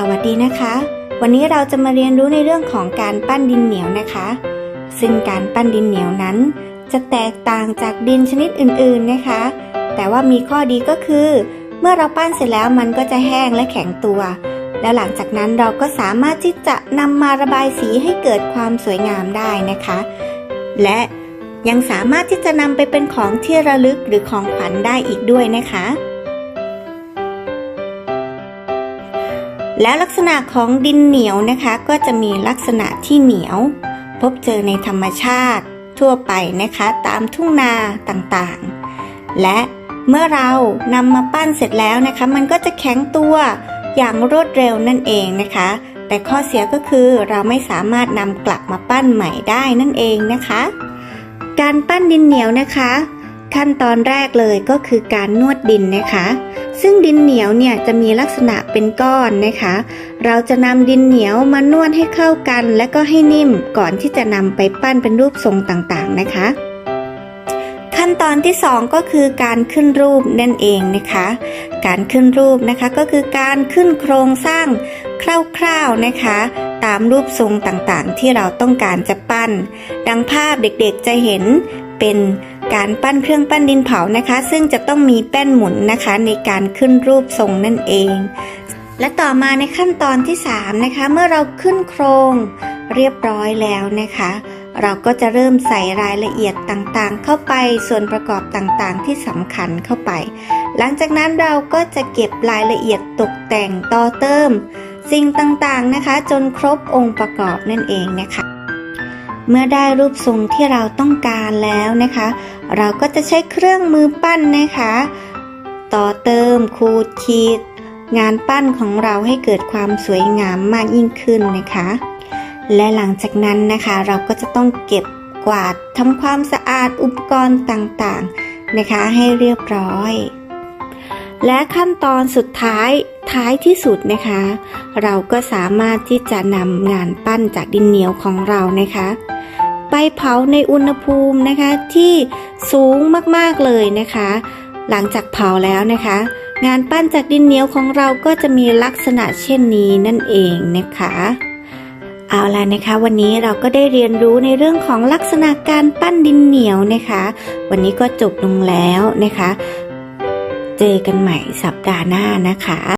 สวัสดีนะคะ วันนี้เราจะมาเรียนรู้ในเรื่องของการปั้นดินเหนียวนะคะ ซึ่งการปั้นดินเหนียวนั้น จะแตกต่างจากดินชนิดอื่นๆนะคะ แต่ว่ามีข้อดีก็คือ เมื่อเราปั้นเสร็จแล้วมันก็จะแห้งและแข็งตัว แล้วหลังจากนั้นเราก็สามารถที่จะนำมาระบายสีให้เกิดความสวยงามได้นะคะ และยังสามารถที่จะนำไปเป็นของที่ระลึกหรือของขวัญได้อีกด้วยนะคะ แล้วลักษณะของดินเหนียวนะคะก็จะมีลักษณะที่เหนียว พบเจอในธรรมชาติทั่วไปนะคะตามทุ่งนาต่างๆ และเมื่อเรานำมาปั้นเสร็จแล้วนะคะ มันก็จะแข็งตัวอย่างรวดเร็วนั่นเองนะคะ แต่ข้อเสียก็คือเราไม่สามารถนำกลับมาปั้นใหม่ได้นั่นเองนะคะ การปั้นดินเหนียวนะคะ ขั้นตอนแรกเลยก็คือการนวดดินนะคะ ซึ่งดินเหนียวเนี่ยจะมีลักษณะเป็นก้อนนะคะ เราจะนำดินเหนียวมานวดให้เข้ากัน และก็ให้นิ่มก่อนที่จะนำไปปั้นเป็นรูปทรงต่างๆนะคะ ขั้นตอนที่สองก็คือการขึ้นรูปนั่นเองนะคะ การขึ้นรูปนะคะก็คือการขึ้นโครงสร้างคร่าวๆนะคะ ตามรูปทรงต่างๆ ที่เราต้องการจะปั้น ดังภาพเด็กๆจะเห็นเป็น การปั้นเครื่องปั้นดินเผานะคะ ซึ่งจะต้องมีแป้นหมุนนะคะในการขึ้นรูปทรงนั่นเอง และต่อมาในขั้นตอนที่3นะคะเมื่อเราขึ้นโครงเรียบร้อยแล้วนะคะ เราก็จะเริ่มใส่รายละเอียดต่างๆ เข้าไปส่วนประกอบต่างๆ ที่สำคัญเข้าไป หลังจากนั้นเราก็จะเก็บรายละเอียดตกแต่งต่อเติม สิ่งต่างๆนะคะ จนครบองค์ประกอบนั่นเองนะคะ เมื่อได้รูปทรงที่เราต้องการแล้วนะคะ เราก็จะใช้เครื่องมือปั้นนะคะ ต่อเติมขูดขีด งานปั้นของเราให้เกิดความสวยงามมากยิ่งขึ้นนะคะ และหลังจากนั้นนะคะ เราก็จะต้องเก็บกวาดทำความสะอาดอุปกรณ์ต่างๆนะคะ ให้เรียบร้อย และขั้นตอนสุดท้ายท้ายที่สุดนะคะ เราก็สามารถที่จะนำงานปั้นจากดินเหนียวของเรานะคะ ไปเผาในอุณหภูมินะคะที่สูงมากๆเลยนะคะ หลังจากเผาแล้วนะคะ งานปั้นจากดินเหนียวของเราก็จะมีลักษณะเช่นนี้นั่นเองนะคะเอาล่ะนะคะ วันนี้เราก็ได้เรียนรู้ในเรื่องของลักษณะการปั้นดินเหนียวนะคะ วันนี้ก็จบลงแล้วนะคะ เจอกันใหม่สัปดาห์หน้านะคะ